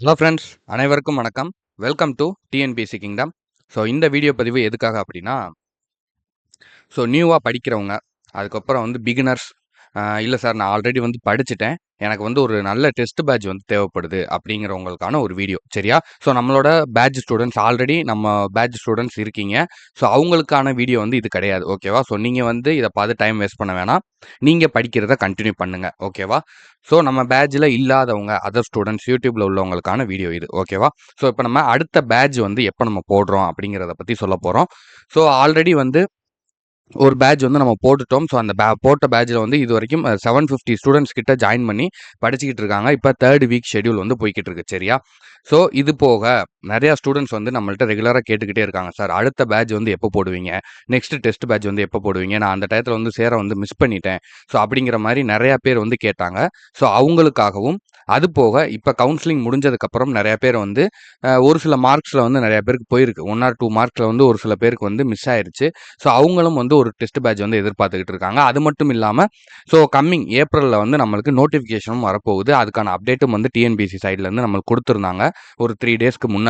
Hello friends அனைவருக்கும் வணக்கம். Welcome to TNPSC kingdom so இந்த வீடியோ பதிவு எதுக்காக அப்படின்னா ஸோ நியூவாக படிக்கிறவங்க அதுக்கப்புறம் வந்து பிகினர்ஸ் இல்லை சார் நான் ஆல்ரெடி வந்து படிச்சுட்டேன். எனக்கு வந்து ஒரு நல்ல டெஸ்ட் பேட்ச் வந்து தேவைப்படுது அப்படிங்கிறவங்களுக்கான ஒரு வீடியோ சரியா? ஸோ நம்மளோட பேட்ச் ஸ்டூடெண்ட்ஸ் ஆல்ரெடி நம்ம பேட்ச் ஸ்டூடெண்ட்ஸ் இருக்கீங்க. ஸோ அவங்களுக்கான வீடியோ வந்து இது கிடையாது ஓகேவா? ஸோ நீங்கள் வந்து இதை பார்த்து டைம் வேஸ்ட் பண்ண வேணாம். நீங்கள் படிக்கிறத கண்டினியூ பண்ணுங்கள் ஓகேவா? ஸோ நம்ம பேட்சில் இல்லாதவங்க அதர் ஸ்டூடெண்ட்ஸ் யூடியூப்பில் உள்ளவங்களுக்கான வீடியோ இது ஓகேவா? ஸோ இப்போ நம்ம அடுத்த பேட்ச் வந்து எப்போ நம்ம போடுறோம் அப்படிங்கிறத பற்றி சொல்ல போகிறோம் ஸோ ஆல்ரெடி வந்து ஒரு பேட்ச் வந்து நம்ம போட்டுட்டோம். ஸோ அந்த பே போட்ட பேட்சில் வந்து இது வரைக்கும் செவன் ஃபிஃப்டி ஸ்டூடெண்ட்ஸ் கிட்ட ஜாயின் பண்ணி படிச்சுக்கிட்டு இருக்காங்க. இப்போ தேர்ட் வீக் ஷெடியூல் வந்து போய்கிட்டு இருக்கு. சரியா? ஸோ இது போக நிறையா ஸ்டூடெண்ட்ஸ் வந்து நம்மள்ட்ட ரெகுலராக கேட்டுக்கிட்டே இருக்காங்க. சார் அடுத்த பேட்ச் வந்து எப்போ போடுவீங்க? நெக்ஸ்ட் டெஸ்ட் பேட்ச் வந்து எப்போ போடுவீங்க? நான் அந்த டயத்தில் வந்து சேர வந்து மிஸ் பண்ணிட்டேன். ஸோ அப்படிங்கிற மாதிரி நிறையா பேர் வந்து கேட்டாங்க. ஸோ அவங்களுக்காகவும் அது போக இப்போ கவுன்சிலிங் முடிஞ்சதுக்கப்புறம் நிறையா பேர் வந்து ஒரு சில மார்க்ஸில் வந்து நிறையா பேருக்கு போயிருக்கு. ஒன் ஆர் டூ மார்க்ஸில் வந்து ஒரு சில பேருக்கு வந்து மிஸ் ஆயிருச்சு. ஸோ அவங்களும் வந்து ஒரு டெஸ்ட் பேட்ச் வந்து எதிர்பார்த்துக்கிட்டு இருக்காங்க. அது மட்டும் இல்லாமல் ஸோ கம்மிங் ஏப்ரலில் வந்து நம்மளுக்கு நோட்டிஃபிகேஷனும் வரப்போகுது. அதுக்கான அப்டேட்டும் வந்து டிஎன்பிசி சைட்லேருந்து நம்மளுக்கு கொடுத்துருந்தாங்க. ஒரு த்ரீ டேஸ்க்கு முன்னாடி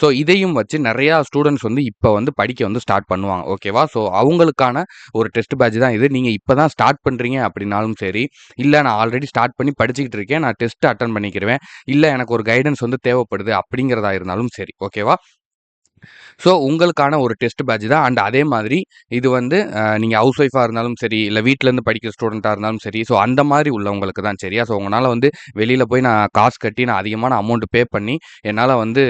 ஸோ இதையும் வச்சு நிறையா ஸ்டூடெண்ட்ஸ் வந்து இப்போ வந்து படிக்க வந்து ஸ்டார்ட் பண்ணுவாங்க. ஓகேவா ஸோ அவங்களுக்கான ஒரு டெஸ்ட் பேட்ச் தான் இது. நீங்கள் இப்போ தான் ஸ்டார்ட் பண்ணுறீங்க அப்படின்னாலும் சரி. இல்லை நான் ஆல்ரெடி ஸ்டார்ட் பண்ணி படிச்சுக்கிட்டு இருக்கேன். நான் டெஸ்ட் அட்டன் பண்ணிக்கிறேன். இல்லை எனக்கு ஒரு கைடன்ஸ் வந்து தேவைப்படுது அப்படிங்கிறதா இருந்தாலும் சரி. ஓகேவா ஸோ உங்களுக்கான ஒரு டெஸ்ட் பேட்ச் தான். அண்ட் அதே மாதிரி இது வந்து நீங்கள் ஹவுஸ் ஒய்ஃபாக இருந்தாலும் சரி இல்லை வீட்டிலேருந்து படிக்கிற ஸ்டூடெண்ட்டாக இருந்தாலும் சரி ஸோ அந்த மாதிரி உள்ளவங்களுக்கு தான் சரியா? ஸோ உங்களால் வந்து வெளியில் போய் நான் காசு கட்டி நான் அதிகமான அமௌண்ட் பே பண்ணி என்னால் வந்து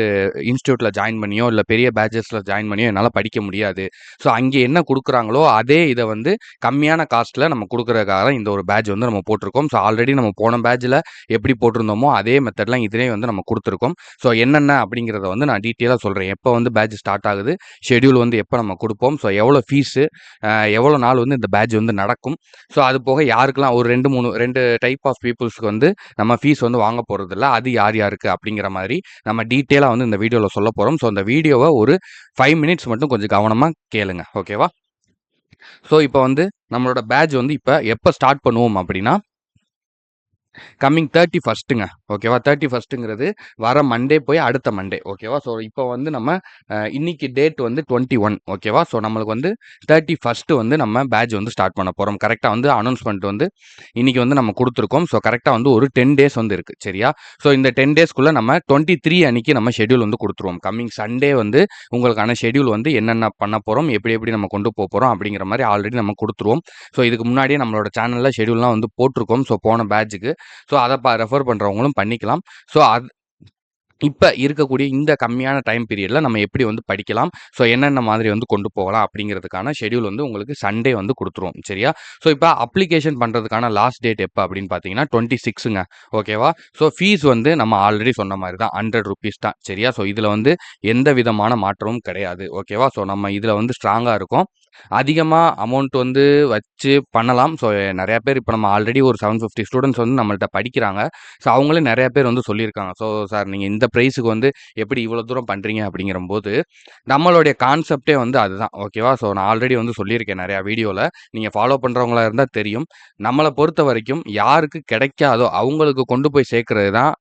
இன்ஸ்டியூட்டில் ஜாயின் பண்ணியோ இல்லை பெரிய பேட்சஸில் ஜாயின் பண்ணியோ என்னால் படிக்க முடியாது. ஸோ அங்கே என்ன கொடுக்குறாங்களோ அதே இதை வந்து கம்மியான காஸ்ட்டில் நம்ம கொடுக்குறதுக்காக இந்த ஒரு பேட்ச் வந்து நம்ம போட்டிருக்கோம். ஸோ ஆல்ரெடி நம்ம போன பேட்சில் எப்படி போட்டிருந்தோமோ அதே மெத்தட்லாம் இதிலே வந்து நம்ம கொடுத்துருக்கோம். ஸோ என்னென்ன அப்படிங்கிறத வந்து நான் டீட்டெயிலாக சொல்கிறேன் எப்போ வந்து பேட்ச் ஸ்டார்ட் ஆகுது. ஷெடியூல் வந்து எப்போ நம்ம கொடுப்போம்? ஸோ எவ்வளோ ஃபீஸு எவ்வளோ நாள் வந்து இந்த பேட்ச் வந்து நடக்கும்? ஸோ அது போக யாருக்கெல்லாம் ஒரு ரெண்டு மூணு ரெண்டு டைப் ஆஃப் பீப்புள்ஸ்க்கு வந்து நம்ம ஃபீஸ் வந்து வாங்க போகிறதில்ல அது யார் யாருக்கு அப்படிங்கிற மாதிரி நம்ம டீட்டெயிலாக வந்து இந்த வீடியோவில் சொல்ல போகிறோம் ஸோ அந்த வீடியோவை ஒரு ஃபைவ் மினிட்ஸ் மட்டும் கொஞ்சம் கவனமாக கேளுங்க. ஓகேவா ஸோ இப்போ வந்து நம்மளோட பேட்ச் வந்து இப்போ எப்போ ஸ்டார்ட் பண்ணுவோம் அப்படின்னா கம்மிங் தேர்ட்டி ஃபஸ்ட்டுங்க ஓகேவா தேர்ட்டி ஃபஸ்ட்டுங்கிறது வர மண்டே போய் அடுத்த மண்டே ஓகேவா ஸோ இப்போ வந்து நம்ம இன்னைக்கு டேட் வந்து டுவெண்ட்டி ஒன் ஓகேவா ஸோ நம்மளுக்கு வந்து தேர்ட்டி ஃபஸ்ட்டு வந்து நம்ம பேட்ச் வந்து ஸ்டார்ட் பண்ண போகிறோம் கரெக்டாக வந்து அனௌன்ஸ்மெண்ட் வந்து இன்னைக்கு வந்து நம்ம கொடுத்துருக்கோம். ஸோ கரெக்டாக வந்து ஒரு டென் டேஸ் வந்து இருக்குது சரியா? ஸோ இந்த டென் டேஸ்க்குள்ளே நம்ம டுவெண்ட்டி த்ரீ அன்னைக்கு நம்ம ஷெடியூல் வந்து கொடுத்துருவோம். கம்மிங் சண்டே வந்து உங்களுக்கான ஷெடியூல் வந்து என்னென்ன பண்ண போகிறோம் எப்படி எப்படி நம்ம கொண்டு போக போகிறோம் அப்படிங்கிற மாதிரி ஆல்ரெடி நம்ம கொடுத்துருவோம். ஸோ இதுக்கு முன்னாடியே நம்மளோட சேனலில் ஷெடியூல்லாம் வந்து போட்டிருக்கோம். ஸோ போன பேட்சுக்கு ஸோ அதை ப ரெஃபர் பண்ணுறவங்களும் பண்ணிக்கலாம். ஸோ அது இப்போ இருக்கக்கூடிய இந்த கம்மியான டைம் பீரியடில் நம்ம எப்படி வந்து படிக்கலாம்? ஸோ என்னென்ன மாதிரி வந்து கொண்டு போகலாம் அப்படிங்கிறதுக்கான ஷெடியூல் வந்து உங்களுக்கு சண்டே வந்து கொடுத்துருவோம் சரியா? ஸோ இப்போ அப்ளிகேஷன் பண்ணுறதுக்கான லாஸ்ட் டேட் எப்போ அப்படின்னு பார்த்தீங்கன்னா டுவெண்ட்டி சிக்ஸுங்க ஓகேவா ஸோ ஃபீஸ் வந்து நம்ம ஆல்ரெடி சொன்ன மாதிரி தான். ஹண்ட்ரட் ருபீஸ் தான். சரியா? ஸோ இதில் வந்து எந்த விதமான மாற்றமும் கிடையாது. ஓகேவா ஸோ நம்ம இதில் வந்து ஸ்ட்ராங்காக இருக்கும். அதிகமாக அமௌண்ட் வந்து வச்சு பண்ணலாம். ஸோ நிறையா பேர் இப்போ நம்ம ஆல்ரெடி ஒரு செவன் ஃபிஃப்டி ஸ்டூடெண்ட்ஸ் வந்து நம்மள்ட்ட படிக்கிறாங்க. ஸோ அவங்களே நிறையா பேர் வந்து சொல்லியிருக்காங்க. ஸோ சார் நீங்கள் இந்த ப்ரைஸுக்கு வந்து எப்படி இவ்வளோ தூரம் பண்ணுறீங்க அப்படிங்கிறம்போது நம்மளுடைய கான்செப்டே வந்து அதுதான். ஓகேவா ஸோ நான் ஆல்ரெடி வந்து சொல்லியிருக்கேன் நிறையா வீடியோவில் நீங்கள் ஃபாலோ பண்ணுறவங்களா இருந்தால் தெரியும். நம்மளை பொறுத்த வரைக்கும் யாருக்கு கிடைக்காதோ அவங்களுக்கு கொண்டு போய் சேர்க்கறது தான்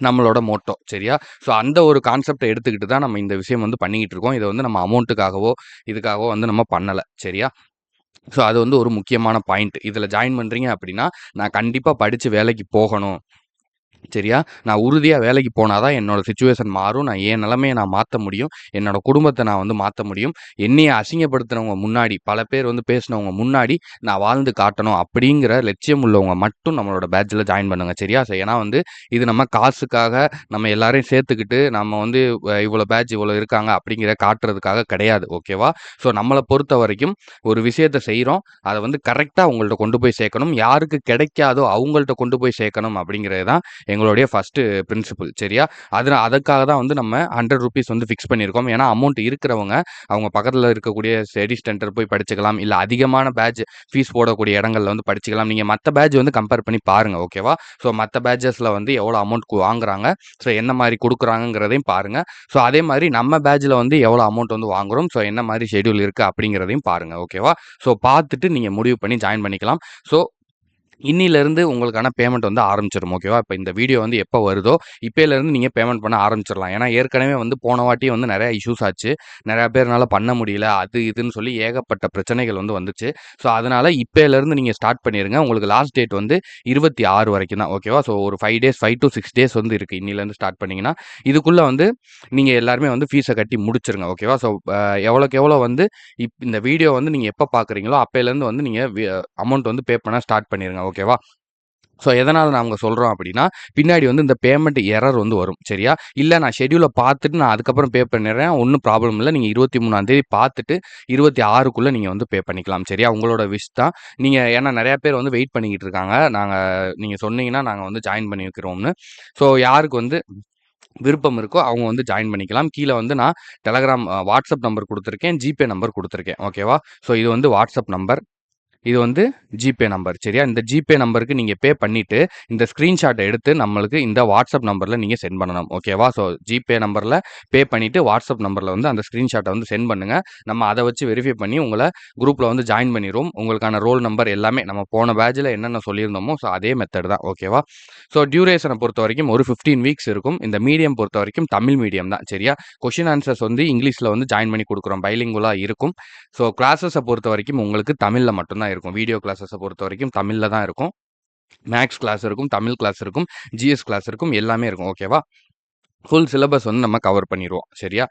நம்மளோட மோட்டோ சரியா? ஸோ அந்த ஒரு கான்செப்டை எடுத்துக்கிட்டு தான் நம்ம இந்த விஷயம் வந்து பண்ணிக்கிட்டு இருக்கோம். இதை வந்து நம்ம அமௌண்ட்டுக்காகவோ இதுக்காகவோ வந்து நம்ம பண்ணலை சரியா? ஸோ அது வந்து ஒரு முக்கியமான பாயிண்ட். இதில் ஜாயின் பண்ணுறீங்க அப்படின்னா நான் கண்டிப்பாக படித்து வேலைக்கு போகணும். சரியா? நான் உறுதியாக வேலைக்கு போனால் தான் என்னோடய சுச்சுவேஷன் மாறும். நான் என் நிலமையை நான் மாற்ற முடியும். என்னோடய குடும்பத்தை நான் வந்து மாற்ற முடியும். என்னையை அசிங்கப்படுத்துனவங்க முன்னாடி பல பேர் வந்து பேசினவங்க முன்னாடி நான் வாழ்ந்து காட்டணும் அப்படிங்கிற லட்சியம் உள்ளவங்க மட்டும் நம்மளோட பேட்சில் ஜாயின் பண்ணுங்கள் சரியா? ஏன்னா வந்து இது நம்ம காசுக்காக நம்ம எல்லாரையும் சேர்த்துக்கிட்டு நம்ம வந்து இவ்வளோ பேட்ச் இவ்வளோ இருக்காங்க அப்படிங்கிற காட்டுறதுக்காக கிடையாது ஓகேவா ஸோ நம்மளை பொறுத்த வரைக்கும் ஒரு விஷயத்தை செய்கிறோம் அதை வந்து கரெக்டாக உங்கள்கிட்ட கொண்டு போய் சேர்க்கணும். யாருக்கு கிடைக்காதோ அவங்கள்ட்ட கொண்டு போய் சேர்க்கணும் அப்படிங்கிறது தான் எங்களுடைய ஃபஸ்ட்டு பிரின்சிபல் சரியா? அதில் அதுக்காக தான் வந்து நம்ம ஹண்ட்ரட் ருபீஸ் வந்து ஃபிக்ஸ் பண்ணியிருக்கோம். ஏன்னா அமௌண்ட் இருக்கிறவங்க அவங்க பக்கத்தில் இருக்கக்கூடிய ஸ்டடி சென்டர் போய் படிச்சுக்கலாம். இல்லை அதிகமான பேட்ச் ஃபீஸ் போடக்கூடிய இடங்களில் வந்து படிச்சுக்கலாம். நீங்கள் மற்ற பேட்ச் வந்து கம்பேர் பண்ணி பாருங்கள் ஓகேவா ஸோ மற்ற பேட்சஸில் வந்து எவ்வளோ அமௌண்ட் வாங்குறாங்க? ஸோ என்ன மாதிரி கொடுக்குறாங்கிறதையும் பாருங்கள் ஸோ அதே மாதிரி நம்ம பேட்சில் வந்து எவ்வளோ அமௌண்ட் வந்து வாங்குகிறோம் ஸோ என்ன மாதிரி ஷெடியூல் இருக்குது அப்படிங்கிறதையும் பாருங்கள் ஓகேவா ஸோ பார்த்துட்டு நீங்கள் முடிவு பண்ணி ஜாயின் பண்ணிக்கலாம். ஸோ இன்னிலேருந்து உங்களுக்கான பேமெண்ட் வந்து ஆரம்பிச்சிடும் ஓகேவா இப்போ இந்த வீடியோ வந்து எப்போ வருதோ இப்போலேருந்து நீங்கள் பேமெண்ட் பண்ண ஆரம்பிச்சிடலாம் ஏன்னா ஏற்கனவே வந்து போன வாட்டி வந்து நிறையா இஷ்யூஸ் ஆச்சு. நிறையா பேர்னால பண்ண முடியல அது இதுன்னு சொல்லி ஏகப்பட்ட பிரச்சனைகள் வந்து வந்துச்சு. ஸோ அதனால் இப்போலேருந்து நீங்கள் ஸ்டார்ட் பண்ணிடுங்க உங்களுக்கு லாஸ்ட் டேட் வந்து இருபத்தி ஆறு வரைக்கும் தான் ஓகேவா ஸோ ஒரு five days five to six days வந்து இருக்குது இன்னிலேருந்து ஸ்டார்ட் பண்ணிங்கன்னா இதுக்குள்ளே வந்து நீங்கள் எல்லாருமே வந்து ஃபீஸை கட்டி முடிச்சிருங்க ஓகேவா ஸோ எவ்வளோக்கு எவ்வளோ வந்து இப் இந்த வீடியோ வந்து நீங்கள் எப்போ பார்க்குறீங்களோ அப்போலேருந்து வந்து நீங்கள் அமௌண்ட் வந்து பே பண்ண ஸ்டார்ட் பண்ணிடுங்க ஓகேவா? ஸோ எதனால் நாங்கள் சொல்கிறோம் அப்படின்னா பின்னாடி வந்து இந்த பேமெண்ட் எரர் வந்து வரும் சரியா? இல்லை நான் ஷெடியூலை பார்த்துட்டு நான் அதுக்கப்புறம் பே பண்ணிடுறேன் ஒன்றும் ப்ராப்ளம் இல்லை. நீங்கள் இருபத்தி மூணாந்தேதி பார்த்துட்டு இருபத்தி ஆறுக்குள்ளே நீங்கள் வந்து பே பண்ணிக்கலாம் சரியா? உங்களோட விஷ் தான். நீங்கள் ஏன்னா நிறையா பேர் வந்து வெயிட் பண்ணிக்கிட்டு இருக்காங்க. நாங்கள் நீங்கள் சொன்னீங்கன்னா நாங்கள் வந்து ஜாயின் பண்ணி வைக்கிறோம்னு ஸோ யாருக்கு வந்து விருப்பம் இருக்கோ அவங்க வந்து ஜாயின் பண்ணிக்கலாம். கீழே வந்து நான் டெலகிராம் வாட்ஸ்அப் நம்பர் கொடுத்துருக்கேன் ஜிபே நம்பர் கொடுத்துருக்கேன் ஓகேவா? ஸோ இது வந்து வாட்ஸ்அப் நம்பர் இது வந்து ஜிபே நம்பர் சரியா? இந்த ஜிபே நம்பருக்கு நீங்கள் பே பண்ணிவிட்டு இந்த ஸ்க்ரீன்ஷாட்டை எடுத்து நம்மளுக்கு இந்த வாட்ஸ்அப் நம்பரில் நீங்கள் சென்ட் பண்ணணும் ஓகேவா ஸோ ஜிபே நம்பரில் பே பண்ணிவிட்டு வாட்ஸ்அப் நம்பரில் வந்து அந்த ஸ்க்ரீன்ஷாட்டை வந்து சென்ட் பண்ணுங்கள் நம்ம அதை வச்சு வெரிஃபை பண்ணி உங்களை குரூப்பில் வந்து ஜாயின் பண்ணிடுவோம் உங்களுக்கான ரோல் நம்பர் எல்லாமே நம்ம போன பேட்சில் என்னென்ன சொல்லியிருந்தோமோ ஸோ அதே மெத்தட் தான் ஓகேவா ஸோ டியூரேஷனை பொறுத்த வரைக்கும் ஒரு ஃபிஃப்டீன் வீக்ஸ் இருக்கும். இந்த மீடியம் பொறுத்த வரைக்கும் தமிழ் மீடியம் தான் சரியா? கொஷின் ஆன்சர்ஸ் வந்து இங்கிலீஷில் வந்து ஜாயின் பண்ணி கொடுக்குறோம். பைலிங்குலாக இருக்கும். ஸோ கிளாஸஸை பொறுத்த வரைக்கும் உங்களுக்கு தமிழில் மட்டும்தான் இருக்கும். வீடியோ கிளாஸஸை பொறுத்த வரைக்கும் தமிழில் தான் இருக்கும். மேக்ஸ் கிளாஸ் இருக்கும் தமிழ் கிளாஸ் இருக்கும் ஜிஎஸ் கிளாஸ் இருக்கும் எல்லாமே இருக்கும். ஓகேவா ஃபுல் சிலபஸ் வந்து நம்ம கவர் பண்ணிடுவோம் சரியா?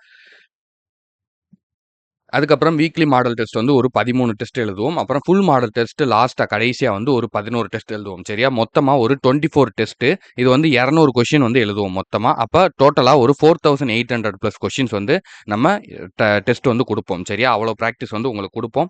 அதுக்கப்புறம் வீக்லி மாடல் டெஸ்ட் வந்து ஒரு பதிமூணு டெஸ்ட் எழுதுவோம். அப்புறம் ஃபுல் மாடல் டெஸ்ட் லாஸ்ட்டாக கடைசியாக வந்து ஒரு பதினோரு டெஸ்ட் எழுதுவோம். சரியா? மொத்தமாக ஒரு டுவெண்ட்டி ஃபோர் டெஸ்ட்டு இது வந்து இரநூறு கொஷின் வந்து எழுதுவோம் மொத்தமாக அப்போ டோட்டலாக ஒரு four thousand eight hundred plus questions வந்து நம்ம டெஸ்ட் வந்து கொடுப்போம். சரியா? அவ்வளோ ப்ராக்டிஸ் வந்து உங்களுக்கு கொடுப்போம்.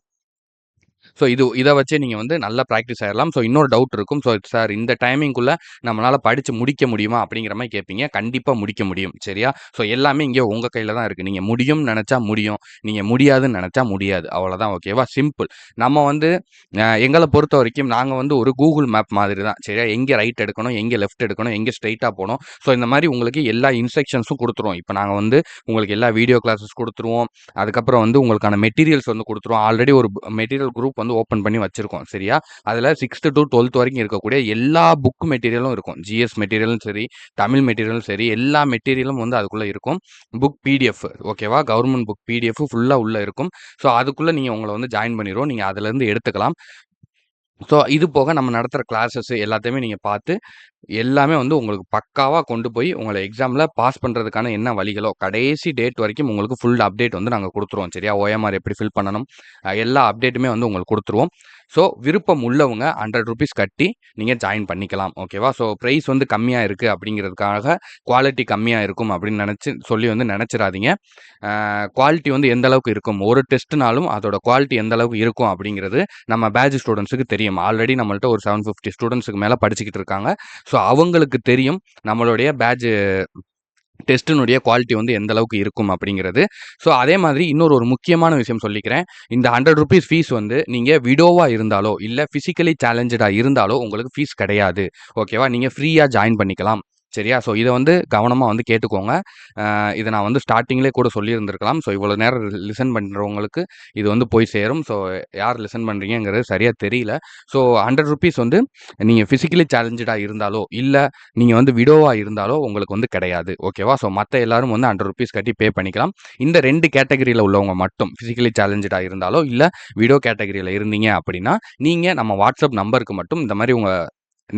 ஸோ இது இதை வச்சே நீங்கள் வந்து நல்ல ப்ராக்டிஸ் ஆகிடலாம் ஸோ இன்னொரு டவுட் இருக்கும். ஸோ சார் இந்த டைமிங்குள்ளே நம்மளால் படித்து முடிக்க முடியுமா? அப்படிங்கிற மாதிரி கேட்பீங்க கண்டிப்பாக முடிக்க முடியும். சரியா? ஸோ எல்லாமே இங்கே உங்கள் கையில் தான் இருக்குது நீங்கள் முடியும்னு நினச்சா முடியும். நீங்கள் முடியாதுன்னு நினச்சா முடியாது. அவ்வளோதான் ஓகேவா சிம்பிள் நம்ம வந்து எங்களை பொறுத்த வரைக்கும் நாங்கள் வந்து ஒரு கூகுள் மேப் மாதிரி தான். சரியா? எங்கே ரைட் எடுக்கணும்? எங்கே லெஃப்ட் எடுக்கணும்? எங்கே ஸ்ட்ரைட்டாக போகணும்? ஸோ இந்த மாதிரி உங்களுக்கு எல்லா இன்ஸ்ட்ரக்ஷன்ஸும் கொடுத்துருவோம். இப்போ நாங்கள் வந்து உங்களுக்கு எல்லா வீடியோ கிளாஸஸ் கொடுத்துருவோம். அதுக்கப்புறம் வந்து உங்களுக்கான மெட்டீரியல்ஸ் வந்து கொடுத்துருவோம். ஆல்ரெடி ஒரு மெட்டீரியல் குரூப் வந்து ஓப்பன் பண்ணி வச்சுருக்கோம் சரியா? அதில் சிக்ஸ்த்து டு டுவெல்த் வரைக்கும் இருக்கக்கூடிய எல்லா புக் மெட்டீரியலும் இருக்கும். ஜிஎஸ் மெட்டீரியலும் சரி தமிழ் மெட்டீரியலும் சரி எல்லா மெட்டீரியலும் வந்து அதுக்குள்ளே இருக்கும். புக் பிடிஎஃப் ஓகேவா கவர்மெண்ட் புக் பிடிஎஃப் ஃபுல்லாக உள்ளே இருக்கும். ஸோ அதுக்குள்ளே நீங்கள் உங்களை வந்து ஜாயின் பண்ணிடுவோம் நீங்கள் அதுலேருந்து எடுத்துக்கலாம். ஸோ இது போக நம்ம நடத்துகிற கிளாஸஸ் எல்லாத்தையுமே நீங்கள் பார்த்து எல்லாமே வந்து உங்களுக்கு பக்காவாக கொண்டு போய் உங்களை எக்ஸாமில் பாஸ் பண்ணுறதுக்கான என்ன வழிகளோ கடைசி டேட் வரைக்கும் உங்களுக்கு ஃபுல் அப்டேட் வந்து நாங்கள் கொடுத்துருவோம் சரியா? ஓஎம்ஆர் எப்படி ஃபில் பண்ணணும் எல்லா அப்டேட்டுமே வந்து உங்களுக்கு கொடுத்துருவோம். ஸோ விருப்பம் உள்ளவங்க ஹண்ட்ரட் ருபீஸ் கட்டி நீங்கள் ஜாயின் பண்ணிக்கலாம் ஓகேவா ஸோ ப்ரைஸ் வந்து கம்மியாக இருக்குது அப்படிங்கிறதுக்காக குவாலிட்டி கம்மியாக இருக்கும் அப்படின்னு நினச்சி சொல்லி வந்து நினச்சிடாதீங்க. குவாலிட்டி வந்து எந்த அளவுக்கு இருக்கும் ஒரு டெஸ்ட்னாலும் அதோட குவாலிட்டி எந்த அளவுக்கு இருக்கும் அப்படிங்கிறது நம்ம பேஜ் ஸ்டூடெண்ட்ஸுக்கு தெரியும். ஆல்ரெடி நம்மள்ட்ட ஒரு செவன் ஃபிஃப்டி ஸ்டூடெண்ட்ஸுக்கு மேலே படிச்சுக்கிட்டு இருக்காங்க. ஸோ அவங்களுக்கு தெரியும் நம்மளுடைய பேட்ச் டெஸ்ட்டினுடைய குவாலிட்டி வந்து எந்த அளவுக்கு இருக்கும் அப்படிங்கிறது. ஸோ அதே மாதிரி இன்னொரு ஒரு முக்கியமான விஷயம் சொல்லிக்கிறேன். இந்த ஹண்ட்ரட் ருபீஸ் ஃபீஸ் வந்து நீங்கள் விடோவாக இருந்தாலோ இல்லை ஃபிசிக்கலி சேலஞ்சடாக இருந்தாலோ உங்களுக்கு ஃபீஸ் கிடையாது. ஓகேவா நீங்கள் ஃப்ரீயாக ஜாயின் பண்ணிக்கலாம். சரியா? ஸோ இதை வந்து கவனமாக வந்து கேட்டுக்கோங்க. இதை நான் வந்து ஸ்டார்டிங்லேயே கூட சொல்லியிருந்திருக்கலாம். ஸோ இவ்வளோ நேரம் லிசன் பண்ணுறவங்களுக்கு இது வந்து போய் சேரும். ஸோ யார் லிசன் பண்ணுறீங்கிறது சரியாக தெரியல. ஸோ ஹண்ட்ரட் ருபீஸ் வந்து நீங்கள் ஃபிசிக்கலி சேலஞ்சடாக இருந்தாலோ இல்லை நீங்கள் வந்து விடோவாக இருந்தாலோ உங்களுக்கு வந்து கிடையாது. ஓகேவா ஸோ மற்ற எல்லாரும் வந்து ஹண்ட்ரட் ருபீஸ் கட்டி பே பண்ணிக்கலாம். இந்த ரெண்டு கேட்டகரியில் உள்ளவங்க மட்டும் ஃபிசிக்கலி சேலஞ்சடாக இருந்தாலோ இல்லை விடோ கேட்டகரியில் இருந்தீங்க அப்படின்னா நீங்கள் நம்ம வாட்ஸ்அப் நம்பருக்கு மட்டும் இந்த மாதிரி உங்கள்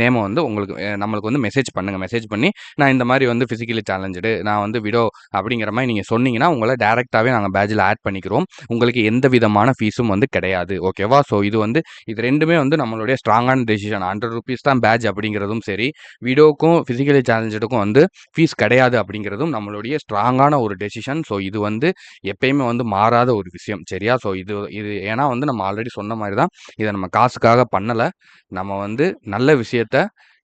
நேமை வந்து உங்களுக்கு நம்மளுக்கு வந்து மெசேஜ் பண்ணுங்கள் மெசேஜ் பண்ணி நான் இந்த மாதிரி வந்து ஃபிசிக்கலி சேலஞ்சுடு நான் வந்து விடோ அப்படிங்கிற மாதிரி நீங்கள் சொன்னீங்கன்னா உங்களை டேரெக்டாகவே நாங்கள் பேஜில் ஆட் பண்ணிக்கிறோம். உங்களுக்கு எந்த விதமான ஃபீஸும் வந்து கிடையாது. ஓகேவா ஸோ இது வந்து இது ரெண்டுமே வந்து நம்மளுடைய ஸ்ட்ராங்கான டெசிஷன் ஹண்ட்ரட் ருபீஸ் தான் பேஜ் அப்படிங்கிறதும் சரி. விடோக்கும் ஃபிசிக்கலி சேலஞ்சடுக்கும் வந்து ஃபீஸ் கிடையாது அப்படிங்கிறதும் நம்மளுடைய ஸ்ட்ராங்கான ஒரு டெசிஷன் ஸோ இது வந்து எப்பயுமே வந்து மாறாத ஒரு விஷயம். சரியா? ஸோ இது இது ஏன்னா வந்து நம்ம ஆல்ரெடி சொன்ன மாதிரி தான் இதை நம்ம காசுக்காக பண்ணலை. நம்ம வந்து நல்ல விஷயத்தை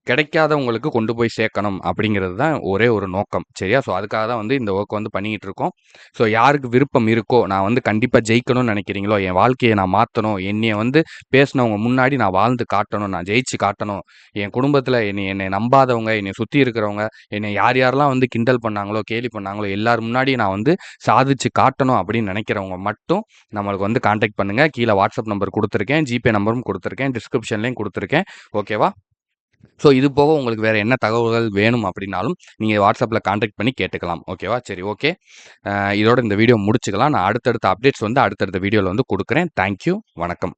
கிடைக்காதவங்களுக்கு கொண்டு போய் சேர்க்கணும் அப்படிங்கிறது தான் ஒரே ஒரு நோக்கம். சரியா? ஸோ அதுக்காக தான் வந்து இந்த ஒர்க் வந்து பண்ணிக்கிட்டு இருக்கோம். ஸோ யாருக்கு விருப்பம் இருக்கோ நான் வந்து கண்டிப்பாக ஜெயிக்கணும்னு நினைக்கிறீங்களோ என் வாழ்க்கையை நான் மாற்றணும் என்னையை வந்து பேசினவங்க முன்னாடி நான் வாழ்ந்து காட்டணும் நான் ஜெயிச்சு காட்டணும் என் குடும்பத்தில் என்னை என்னை நம்பாதவங்க என்னை சுற்றி இருக்கிறவங்க என்னை யார் யாரெல்லாம் வந்து கிண்டல் பண்ணாங்களோ கேலி பண்ணாங்களோ எல்லார் முன்னாடி நான் வந்து சாதிச்சு காட்டணும் அப்படின்னு நினைக்கிறவங்க மட்டும் நம்மளுக்கு வந்து கான்டாக்ட் பண்ணுங்கள் கீழே வாட்ஸ்அப் நம்பர் கொடுத்துருக்கேன் ஜிபே நம்பரும் கொடுத்துருக்கேன் டிஸ்கிரிப்ஷன்லேயும் கொடுத்துருக்கேன். ஓகேவா ஸோ இது போக உங்களுக்கு வேறு என்ன தகவல்கள் வேணும் அப்படின்னாலும் நீங்கள் வாட்ஸ்அப்பில் காண்டாக்ட் பண்ணி கேட்டுக்கலாம். ஓகேவா சரி ஓகே இதோட இந்த வீடியோ முடிச்சுக்கலாம். நான் அடுத்தடுத்த அப்டேட்ஸ் வந்து அடுத்தடுத்த வீடியோவில் வந்து கொடுக்குறேன். தேங்க்யூ வணக்கம்.